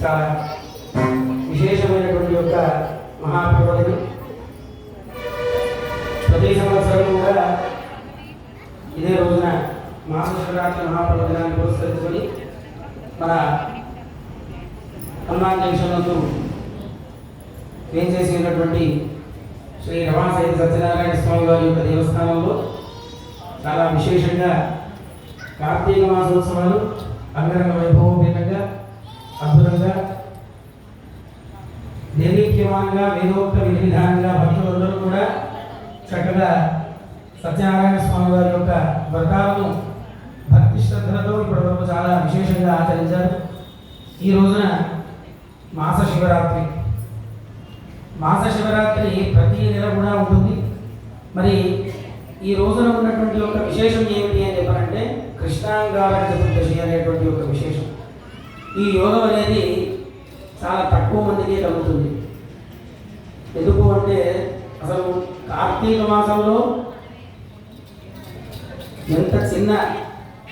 చాలా విశేషమైనటువంటి యొక్క మహాప్రవరుడు ప్రతి సంవత్సరం కూడా ఇదే రోజున మహాశివరాత్రి మహాప్రభు దినాన్ని పురస్కరించుకొని మన హనుమాన్ జంక్షన్ నందు ఏం ఉన్నటువంటి శ్రీ రమాసై సత్యనారాయణ స్వామి వారి యొక్క దేవస్థానంలో చాలా విశేషంగా కార్తీక మాసోత్సవాలు అంగరంగ వైభవపేతంగా అద్భుతంగా దేదీప్యమానంగా వేదోక్త విధి విధానంగా భక్తులందరూ కూడా చక్కగా సత్యనారాయణ స్వామి వారి యొక్క వ్రతాలను శ్రద్ధలతో శ్రద్ధలతో ఇప్పటివరకు చాలా విశేషంగా ఆచరించారు. ఈ రోజున మాస శివరాత్రి. మాస శివరాత్రి ప్రతి నెల కూడా ఉంటుంది. మరి ఈ రోజున ఉన్నటువంటి ఒక విశేషం ఏమిటి అని చెప్పాలంటే కృష్ణాంగార చతుర్దశి అనేటువంటి ఒక విశేషం. ఈ యోగం అనేది చాలా తక్కువ మందికి కలుగుతుంది. ఎందుకు అంటే అసలు కార్తీక మాసంలో ఎంత చిన్న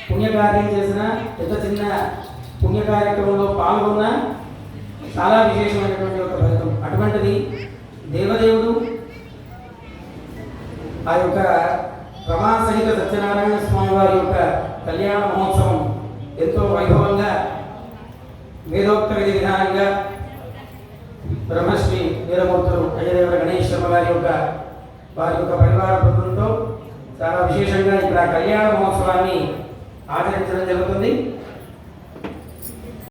పుణ్యకార్యం చేసిన ఎంత చిన్న పుణ్య కార్యక్రమంలో చాలా విశేషమైనటువంటి ఒక ఫలితం అటువంటిది దేవదేవుడు ఆ యొక్క రమాసహిత సత్యనారాయణ స్వామి వారి యొక్క కళ్యాణ మహోత్సవం ఎంతో వైభవంగా వేదోక్త విధి విధానంగా బ్రహ్మశ్రీ వీరమూర్తులు అయ్యదేవర గణేష్ శర్మ గారి యొక్క వారి యొక్క పరివార బృందంతో చాలా విశేషంగా ఇక్కడ కళ్యాణ మహోత్సవాన్ని ఆచరించడం జరుగుతుంది